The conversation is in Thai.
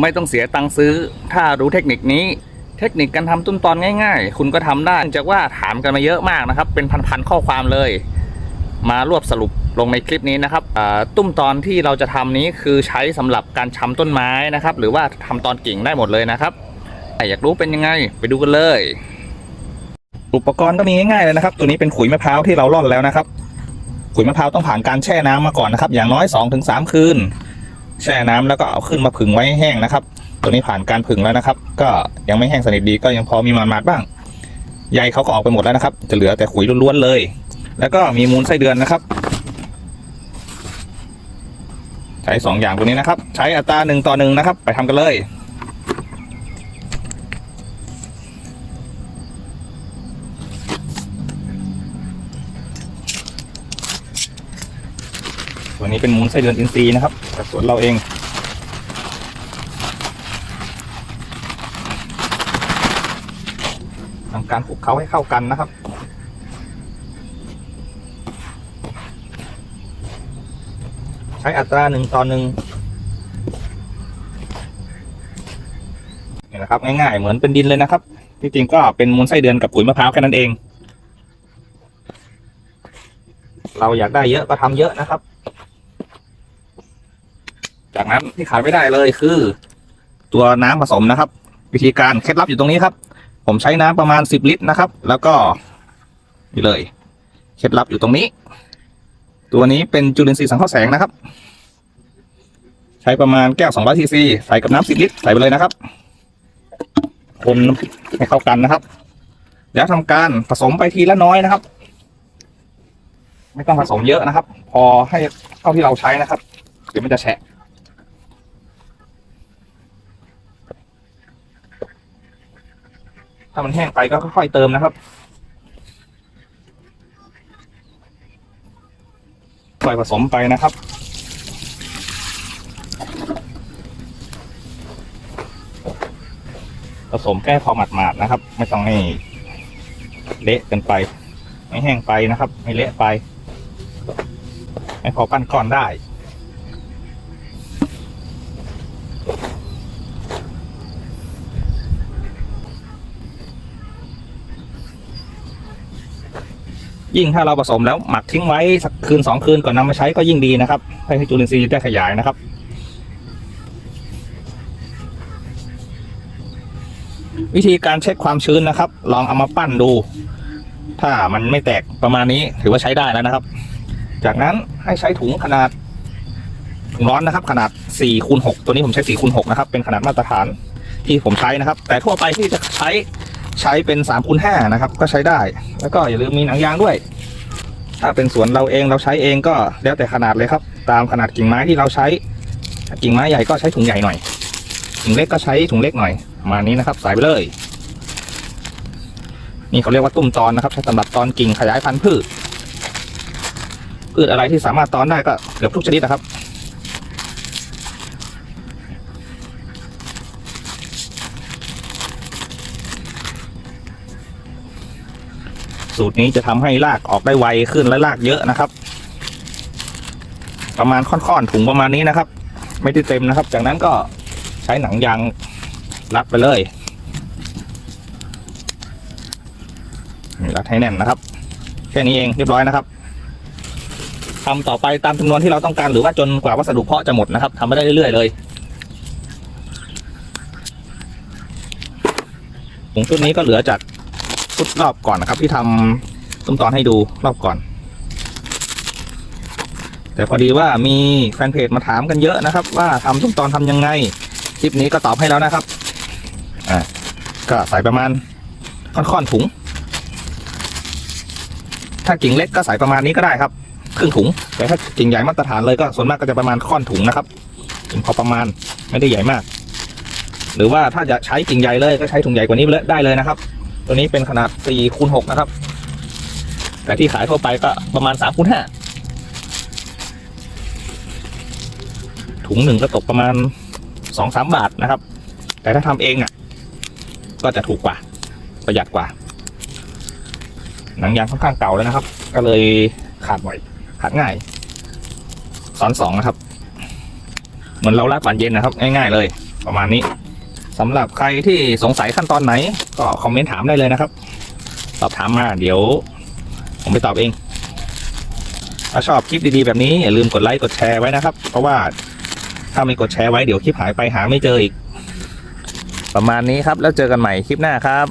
ไม่ต้องเสียตังค์ซื้อ ถ้ารู้เทคนิคนี้ เทคนิคการทำตุ้มตอนง่ายๆ คุณก็ทำได้จากว่าถามกันมาเยอะมากนะครับ เป็นพันๆข้อความเลย มารวบสรุปลงในคลิปนี้นะครับตุ้มตอนที่เราจะทำนี้คือใช้สำหรับการชำต้นไม้นะครับ หรือว่าทำตอนกิ่งได้หมดเลยนะครับอยากรู้เป็นยังไงไปดูกันเลย อุปกรณ์ก็มีง่ายๆเลยนะครับ ตัวนี้เป็นขุยมะพร้าวที่เราร่อนแล้วนะครับ ขุยมะพร้าวต้องผ่านการแช่น้ำมาก่อนนะครับ อย่างน้อย2อถึงสคืน แช่น้ำแล้วก็เอาขึ้นมาผึ่งไว้ให้แห้งนะครับ ตัวนี้ผ่านการผึ่งแล้วนะครับ ก็ยังไม่แห้งสนิทดีก็ยังพอมีมันมาดบ้างใยเขาก็ออกไปหมดแล้วนะครับ จะเหลือแต่ขุยล้วนๆเลย แล้วก็มีมูลไส้เดือนนะครับ ใช้สองอย่างตัวนี้นะครับ ใช้อัตราหนึ่งต่อหนึ่งนะครับ ไปทำกันเลยตัวนี้เป็นมูลไส้เดือนอินทรีย์นะครับ จากสวนเราเองทำการคลุกเคล้าให้เข้ากันนะครับใช้อัตราหนึ่งต่อหนึ่งนี่นะครับ ง่ายๆ เหมือนเป็นดินเลยนะครับที่จริงก็เป็นมูลไส้เดือนกับปุ๋ยมะพร้าวแค่นั้นเอง เราอยากได้เยอะก็ทำเยอะนะครับ จากนั้นที่ขาดไม่ได้เลยคือ ตัวน้ำผสมนะครับ วิธีการเคล็ดลับอยู่ตรงนี้ครับ ผมใช้น้ำประมาณ 10 ลิตรนะครับ แล้วก็นี่เลยเคล็ดลับอยู่ตรงนี้ ตัวนี้เป็นจุลินทรีย์สังเคราะห์แสงนะครับ ใช้ประมาณแก้ว200ซีซีใส่กับน้ำ10ลิตรใส่ไปเลยนะครับ คนให้เข้ากันนะครับ แล้วทำการผสมไปทีละน้อยนะครับ ไม่ต้องผสมเยอะนะครับ พอให้เท่าที่เราใช้นะครับเดี๋ยวมันจะแฉะ ถ้ามันแห้งไปก็ค่อยๆเติมนะครับค่อยผสมไปนะครับผสมแค่พอหมาดๆนะครับ ไม่ต้องให้เละกินไป ไม่แห้งไปนะครับ ไม่เละไป ให้พอปั้นก้อนได้ ยิ่งถ้าเราผสมแล้วหมักทิ้งไว้สักคืนสองคืนก่อนนำมาใช้ก็ยิ่งดีนะครับให้จุลินทรีย์ได้ขยายนะครับ วิธีการเช็คความชื้นนะครับ ลองเอามาปั้นดู ถ้ามันไม่แตกประมาณนี้ถือว่าใช้ได้แล้วนะครับ จากนั้นให้ใช้ถุงขนาดถุงร้อนนะครับ ขนาด4คูณ6ตัวนี้ผมใช้4คูณ6นะครับเป็นขนาดมาตรฐานที่ผมใช้นะครับ แต่ทั่วไปที่จะใช้ ใช้เป็น3คูณ5นะครับ ก็ใช้ได้ แล้วก็อย่าลืมมีหนังยางด้วย ถ้าเป็นสวนเราเองเราใช้เองก็แล้วแต่ขนาดเลยครับ ตามขนาดกิ่งไม้ที่เราใช้ กิ่งไม้ใหญ่ก็ใช้ถุงใหญ่หน่อยกิ่งเล็กก็ใช้ถุงเล็กหน่อยมานี้นะครับใส่ไปเลย นี่เขาเรียกว่าตุ้มตอนนะครับ ใช้สำหรับตอนกิ่งขยายพันธุ์พืชพืชอะไรที่สามารถตอนได้ก็เกือบทุกชนิดนะครับ สูตรนี้จะทำให้รากออกได้ไวขึ้นและรากเยอะนะครับ ประมาณค่อนๆถุงประมาณนี้นะครับ ไม่ได้เต็มนะครับ จากนั้นก็ใช้หนังยางรัดไปเลยรัดให้แน่นนะครับ แค่นี้เองเรียบร้อยนะครับทำต่อไปตามจำนวนที่เราต้องการหรือว่าจนกว่าวัสดุเพาะจะหมดนะครับทำไปได้เรื่อยๆเลยถุงชุดนี้ก็เหลือจาก ชุดรอบก่อนนะครับ ที่ทำต้มตอนให้ดูรอบก่อน แต่พอดีว่ามีแฟนเพจมาถามกันเยอะนะครับ ว่าทำต้มตอนทำยังไงคลิปนี้ก็ตอบให้แล้วนะครับอ่าก็ใส่ประมาณค่อนๆถุง ถ้ากิ่งเล็กก็ใส่ประมาณนี้ก็ได้ครับ ครึ่งถุง แต่ถ้ากิ่งใหญ่มาตรฐานเลยก็ส่วนมากก็จะประมาณค่อนถุงนะครับกิ่งพอประมาณไม่ได้ใหญ่มาก หรือว่าถ้าจะใช้กิ่งใหญ่เลยก็ใช้ถุงใหญ่กว่านี้เลยได้เลยนะครับ ตัวนี้เป็นขนาด4คูณ6นะครับ แต่ที่ขายทั่วไปก็ประมาณ3คูณ5ถุงหนึ่งก็ตกประมาณสองสามบาทนะครับ แต่ถ้าทำเองอะ ก็จะถูกกว่า ประหยัดกว่า หนังยางค่อนข้างเก่าแล้วนะครับ ก็เลยขาดบ่อยขาดง่ายซ้อนสองนะครับ เหมือนเราลากปั่นเย็นนะครับ ง่าย ๆ เลย ประมาณนี้ สำหรับใครที่สงสัยขั้นตอนไหน ก็คอมเมนต์ถามได้เลยนะครับ สอบถามมาเดี๋ยว ผมไปตอบเอง ถ้าชอบคลิปดีๆแบบนี้อย่าลืมกดไลค์กดแชร์ไว้นะครับ เพราะว่าถ้าไม่กดแชร์ไว้เดี๋ยวคลิปหายไปหาไม่เจออีก ประมาณนี้ครับแล้วเจอกันใหม่คลิปหน้าครับ